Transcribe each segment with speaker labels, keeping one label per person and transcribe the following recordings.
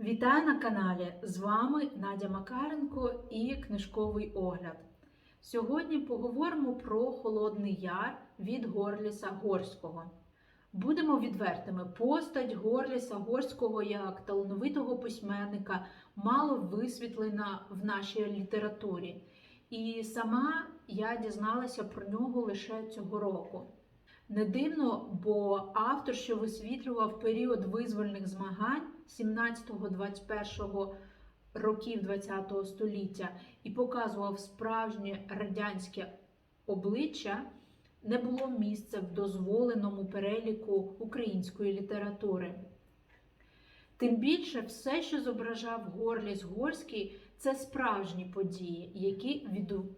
Speaker 1: Вітаю на каналі! З вами Надя Макаренко і книжковий огляд. Сьогодні поговоримо про Холодний Яр від Горліса Горського. Будемо відвертими. Постать Горліса Горського як талановитого письменника мало висвітлена в нашій літературі. І сама я дізналася про нього лише цього року. Не дивно, бо автор, що висвітлював період визвольних змагань 17-21 років ХХ століття і показував справжнє радянське обличчя, не було місця в дозволеному переліку української літератури. Тим більше все, що зображав Горліс Горський, це справжні події, які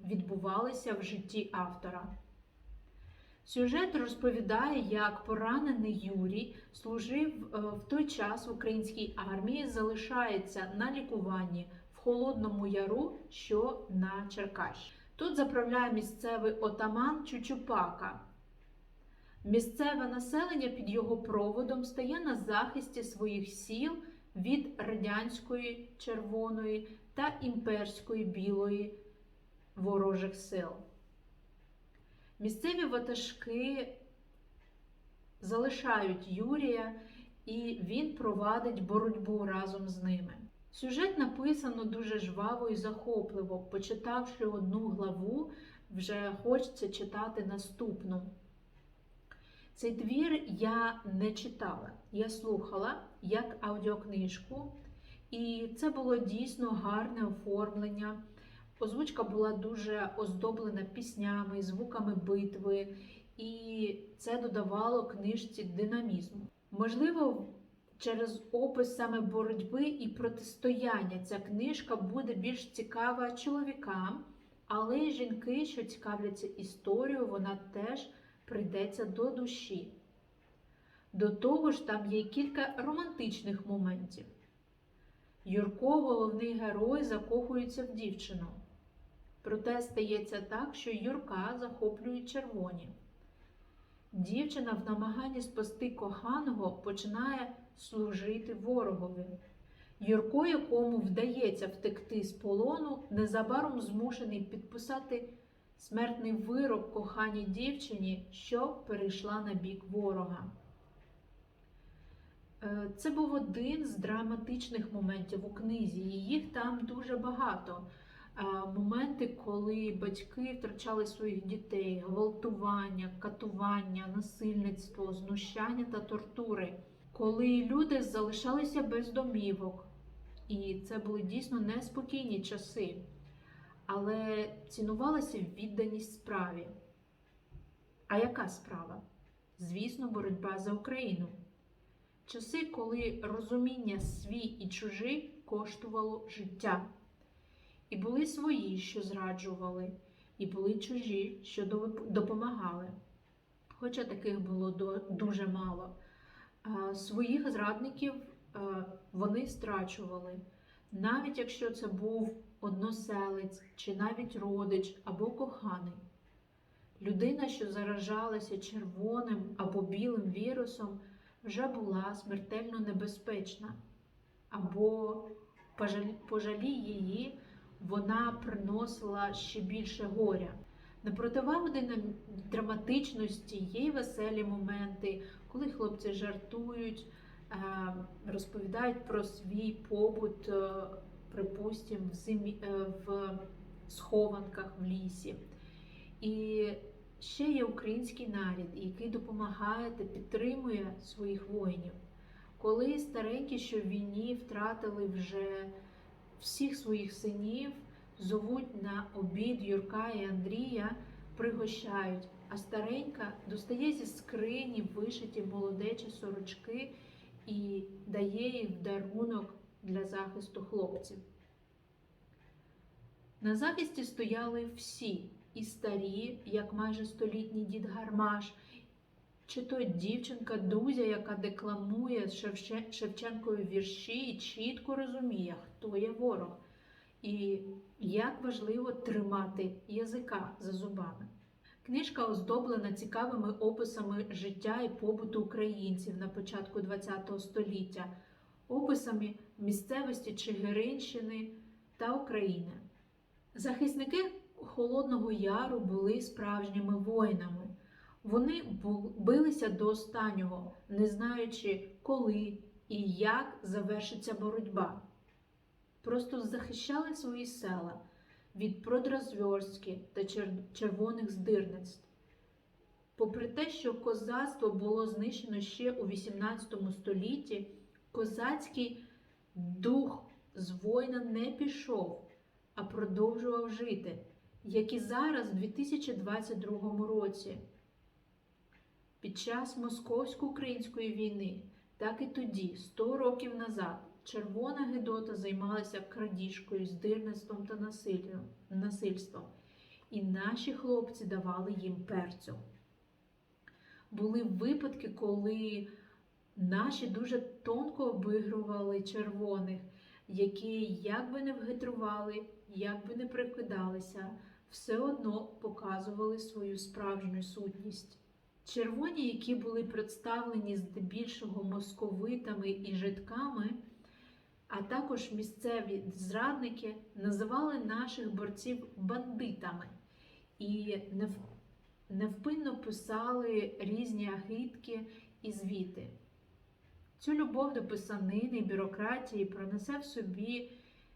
Speaker 1: відбувалися в житті автора. Сюжет розповідає, як поранений Юрій служив в той час в українській армії, залишається на лікуванні в Холодному Яру, що на Черкащині. Тут заправляє місцевий отаман Чучупака. Місцеве населення під його проводом стає на захисті своїх сіл від радянської червоної та імперської білої ворожих сил. Місцеві ватажки залишають Юрія, і він провадить боротьбу разом з ними. Сюжет написано дуже жваво і захопливо. Почитавши одну главу, вже хочеться читати наступну. Цей твір я не читала, я слухала як аудіокнижку, і це було дійсно гарне оформлення. Озвучка була дуже оздоблена піснями, звуками битви, і це додавало книжці динамізму. Можливо, через опис саме боротьби і протистояння ця книжка буде більш цікава чоловікам, але й жінки, що цікавляться історією, вона теж прийдеться до душі. До того ж, там є кілька романтичних моментів. Юрко, головний герой, закохується в дівчину. Проте стається так, що Юрка захоплюють червоні. Дівчина в намаганні спасти коханого починає служити ворогові. Юрко, якому вдається втекти з полону, незабаром змушений підписати смертний вирок коханій дівчині, що перейшла на бік ворога. Е, це був один з драматичних моментів у книзі, і їх там дуже багато моменти, коли батьки втрачали своїх дітей, гвалтування, катування, насильництво, знущання та тортури, коли люди залишалися без домівок. І це були дійсно неспокійні часи, але цінувалася відданість справі. А яка справа? Звісно, боротьба за Україну. Часи, коли розуміння свій і чужий коштувало життя. І були свої, що зраджували, і були чужі, що допомагали. Хоча таких було дуже мало. Своїх зрадників вони страчували, навіть якщо це був односелець, чи навіть родич або коханий. Людина, що заражалася червоним або білим вірусом, вже була смертельно небезпечна, або пожалій її вона приносила ще більше горя. На противагу драматичності є веселі моменти, коли хлопці жартують, е, розповідають про свій побут, е, припустимо, в, зимі, е, в схованках в лісі. І ще є український нарід, який допомагає та підтримує своїх воїнів. Коли старенькі, що в війні втратили вже всіх своїх синів зовуть на обід Юрка і Андрія, пригощають, а старенька достає зі скрині вишиті молодечі сорочки і дає їх дарунок для захисту хлопців. На захисті стояли всі, і старі, як майже столітній дід Гармаш, чи то дівчинка Дузя, яка декламує Шевченкові вірші і чітко розуміє, хто є ворог, і як важливо тримати язика за зубами. Книжка оздоблена цікавими описами життя і побуту українців на початку ХХ століття. описами місцевості Чигиринщини та України. Захисники Холодного Яру були справжніми воїнами. Вони билися до останнього, не знаючи, коли і як завершиться боротьба. Просто захищали свої села від продразверстки та червоних здирництв. Попри те, що козацтво було знищено ще у XVIII столітті, козацький дух з воїна не пішов, а продовжував жити, як і зараз, у 2022 році. Під час московсько-української війни, так і тоді, 100 років назад, Червона Гедота займалася крадіжкою, здирництвом та насильством, і наші хлопці давали їм перцю. Були випадки, коли наші дуже тонко обігрували червоних, які як би не вгитрували, як би не прикидалися, все одно показували свою справжню сутність. Червоні, які були представлені здебільшого московитами і житками, а також місцеві зрадники, називали наших борців бандитами і невпинно писали різні агитки і звіти. Цю любов до писанини і бюрократії пронесе в собі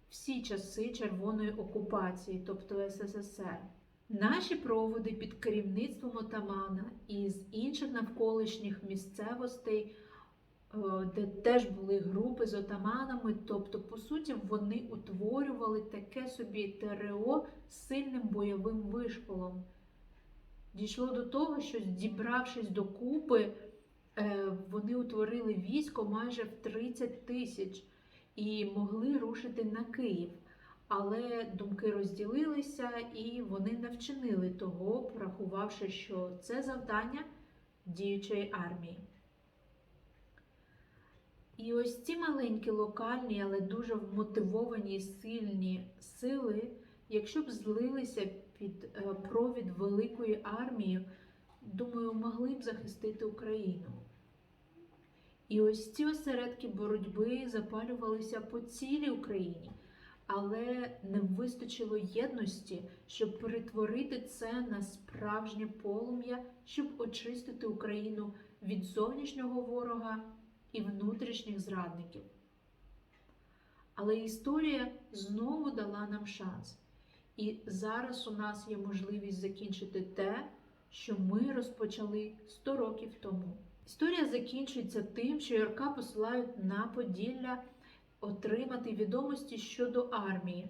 Speaker 1: всі часи червоної окупації, тобто СССР. Наші проводи під керівництвом отамана і з інших навколишніх місцевостей, е, де теж були групи з отаманами, тобто, по суті, вони утворювали таке собі ТРО з сильним бойовим вишколом. Дійшло до того, що зібравшись докупи, е, вони утворили військо майже в 30 тисяч і могли рушити на Київ. Але думки розділилися і вони не вчинили того, порахувавши, що це завдання діючої армії. І ось ці маленькі локальні, але дуже вмотивовані сильні сили, якщо б злилися під е, провід великої армії, думаю, могли б захистити Україну. І ось ці осередки боротьби запалювалися по цілій Україні, але не вистачило єдності, щоб перетворити це на справжнє полум'я, щоб очистити Україну від зовнішнього ворога і внутрішніх зрадників. Але історія знову дала нам шанс. І зараз у нас є можливість закінчити те, що ми розпочали 100 років тому. Історія закінчується тим, що Ярка посилають на Поділля отримати відомості щодо армії,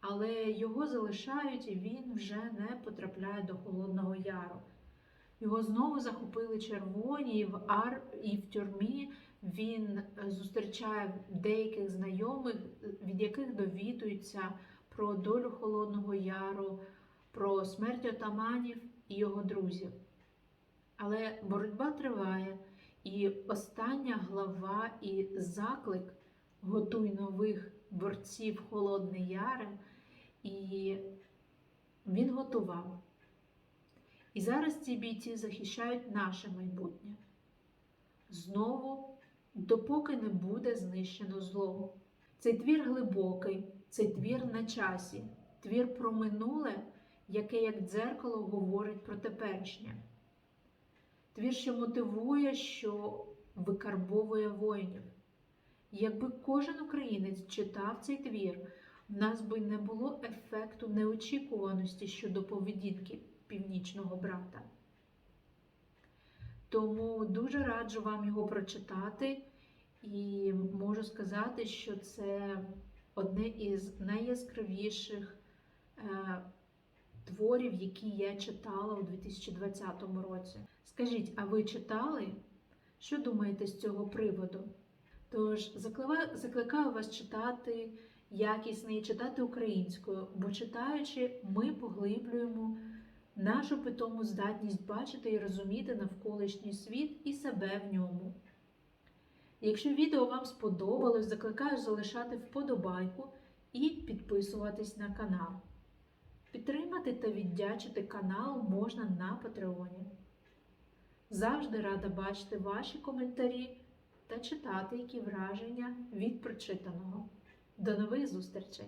Speaker 1: але його залишають і він вже не потрапляє до Холодного Яру. Його знову захопили червоні і в ар і в тюрмі. Він е, зустрічає деяких знайомих, від яких довідується про долю Холодного Яру, про смерть отаманів і його друзів. Але боротьба триває, і остання глава і заклик готуй нових борців Холодне Яре, і він готував. І зараз ці бійці захищають наше майбутнє. Знову, допоки не буде знищено зло. Цей твір глибокий, цей твір на часі, твір про минуле, яке як дзеркало говорить про теперішнє. Твір, що мотивує, що викарбовує воїнів. Якби кожен українець читав цей твір, в нас би не було ефекту неочікуваності щодо поведінки північного брата. Тому дуже раджу вам його прочитати, і можу сказати, що це одне із найяскравіших е, творів, які я читала у 2020 році. Скажіть, а ви читали? Що думаєте з цього приводу? Тож закликаю, вас читати якісно і читати українською, бо читаючи, ми поглиблюємо нашу питому здатність бачити і розуміти навколишній світ і себе в ньому. Якщо відео вам сподобалось, закликаю залишати вподобайку і підписуватись на канал. Підтримати та віддячити канал можна на Патреоні. Завжди рада бачити ваші коментарі та читати, які враження від прочитаного. До нових зустрічей!